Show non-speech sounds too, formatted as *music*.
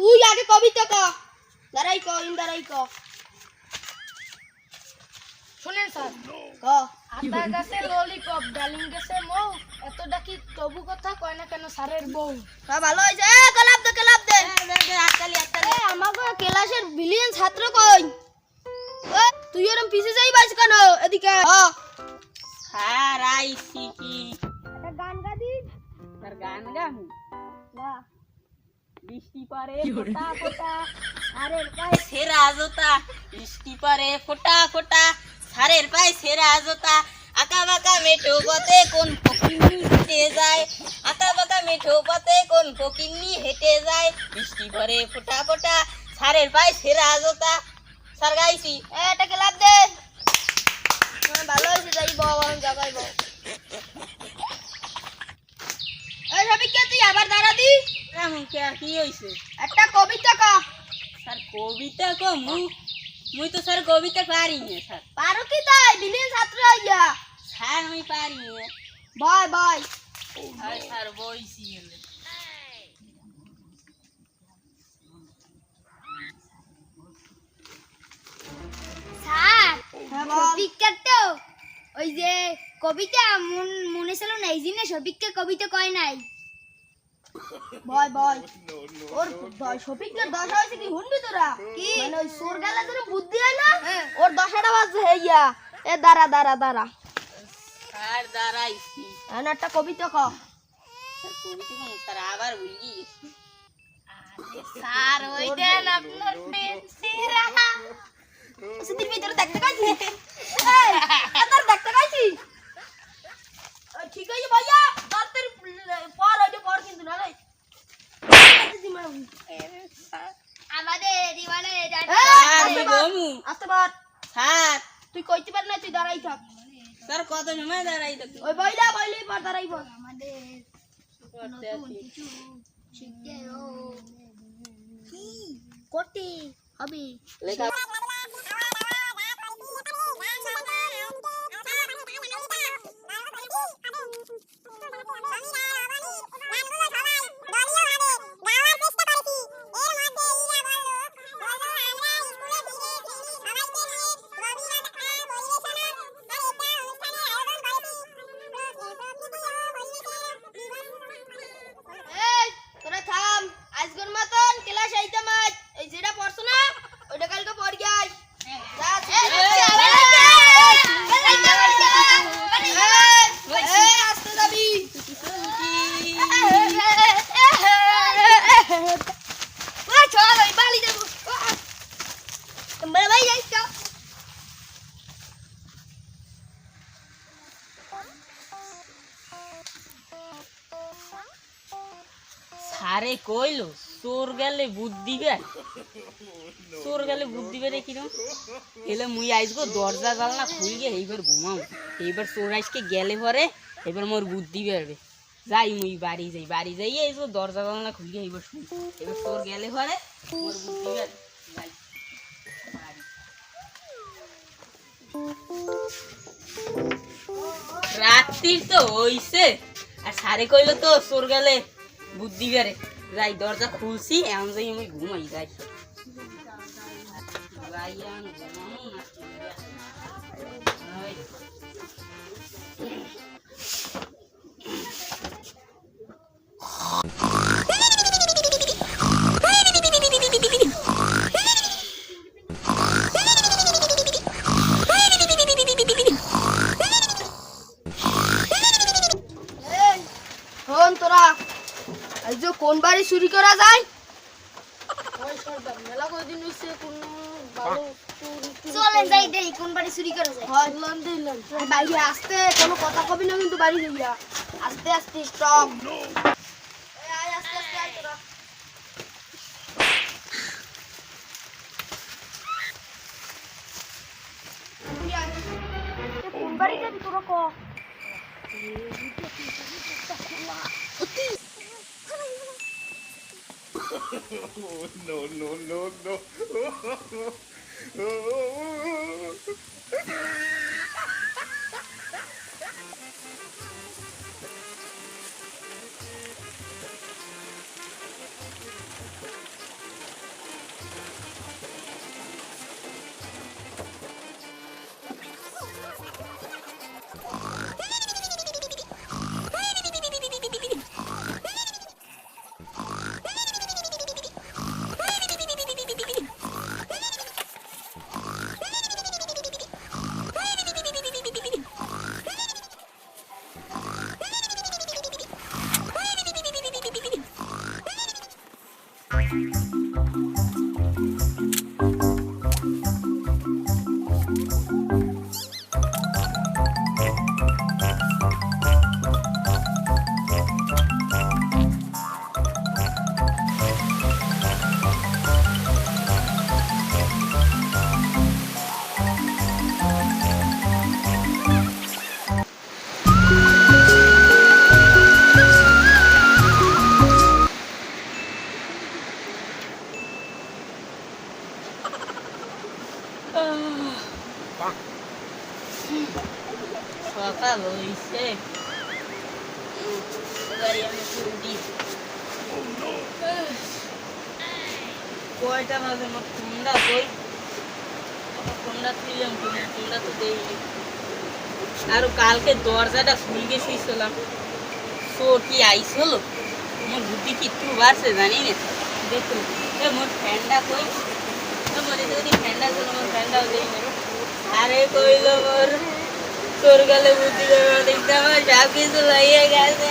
তা তুই আগে কবিতা ক। দাঁড়াই ক ইন দাঁড়াই ক। শুনেন স্যার ক। আতা গাছে ললিপপ ডালিম গাছে মৌ এত ডাকি তবু কথা কয় না কেন স্যারের বউ? হ্যাঁ ভালো হয়েছে। এ গোলাপ দে গোলাপ দে। এ আমাকে ক্লাসের বিলিয়ন ছাত্র কই? তুই ওরম পিছে যাই বাস কেন? এদিকে স্যার আইসি কি? গান গা দি গান গামু? না। বৃষ্টি পরে ফোটা ফোটা। সারের পায়ে *laughs* সেরা জোতা বৃষ্টি পরে ফোটা ফোটা। সারের পায়ে সেরা জোতা। আঁকা বাঁকা মেঠো পথে কোন ফকিন্নি হেঁটে যায়? আঁকা বাঁকা মেঠো পথে কোন ফকিন্নি হেঁটে যায়? বৃষ্টি পরে ফোটা ফোটা। সারের পায়ে সেরা জোতা। স্যার গাইছি। এ এটা গোলাপ দে। হ্যাঁ, ভালো হয়েছে যাই বাবা জাগাই বাবা তুই আবার দাঁড়া দি কে কি হইছে? একটা কবিতা ক। স্যার কবিতা কমু মুই তো স্যার কবিতা পারি না স্যার। পারো কি তাই? বিলিয়ন ছাত্র স্যার আমি পারি না বাই বাই আর স্যার বইছি স্যার সবিককে ওই যে কবিতা মন ছিল না এই জিনিস সবিককে কবিতা কয় নাই। বয় বয় *laughs* ওর দ- সবিককে দশা হয়েছে কি শুনবি তোরা? কি? মানে ওই সোর গেলে তোর বুদ্ধি হয় না? ওর দশাটা বাজছে হেইয়া এ দাঁড়া দাঁড়া দাঁড়া। স্যার দাঁড়াইছি। এখন একটা কবিতা ক। কবিতা স্যার আবার গেছি স্যার ওই দেন আপনার পেন্সিল। সুধীর ভিতরে দেখতে পাইছি এই তোর দেখতে পাইছি এই, ঠিক আছে ভাইয়া তোর তোর পর ওইটা পর কিন্তু না রে আমাদের দিওয়ানে স্যার আমি বমু আসতে পার স্যার। তুই কইতে পার না তুই দাঁড়াই থাক। স্যার কত সময় দাঁড়াই থাক ওই বইলা বইলেই পর দাঁড়াই পর। আমাদের নতুন কিছু শিখতে হবে? সারে কইলো, চোর গেলে বুদ্ধি বের চোর গেলে বুদ্ধি বেরে কিরম? এলে মুই আইসগো দরজা জানলা খুলগে এইবার ঘুমাও। এইবার চোর আইসকে গেলে পরে এবার মোর বুদ্ধি বেরবে যাই মুই বাড়ি যাই বাড়ি যাই আইসগো দরজা জানলা খুলগে এইবার শুই। এবার চোর গেলে পরে মোর বুদ্ধি বের যাই রাত্রির তো হইছে। আর সারে কইলো তো, চোর গেলে বুদ্ধি বেড়ে যাই দরজা খুলছি এমন যাই আমি ঘুমাই যাই। কোন বাড়ি চুরি করা যায় মেলা কোন ভালো চলেন যাই দেই কোন বাড়ি চুরি করা যায় হয় দিলাম বাইরে আসতে কোনো কথা কবি না কিন্তু বাড়ি যাইয়া আস্তে আস্তে স্টপ কোন বাড়ি যাবি তোরা ক no, no, no, no. *laughs* হয়েছে এবারে আমি উঠি। কয়টা বাজে আমার ঠান্ডা কই আমার ঠান্ডা ছিলাম তুমি ঠান্ডা তো দেইনি আর কালকে দরজাটা খুলে গেছিলাম চোর কি আইস হলো আমার বুদ্ধি কি একটু বাড়ছে জানি না দেখুন এ মোর ফ্যানটা কই মোর যদি ফ্যানটা ছিল মোর ফ্যানটাও দেই আরে কইলো মোর তোর গেলে বুদ্ধি করে দেখতে আমার সব কিছু হয়ে গেছে।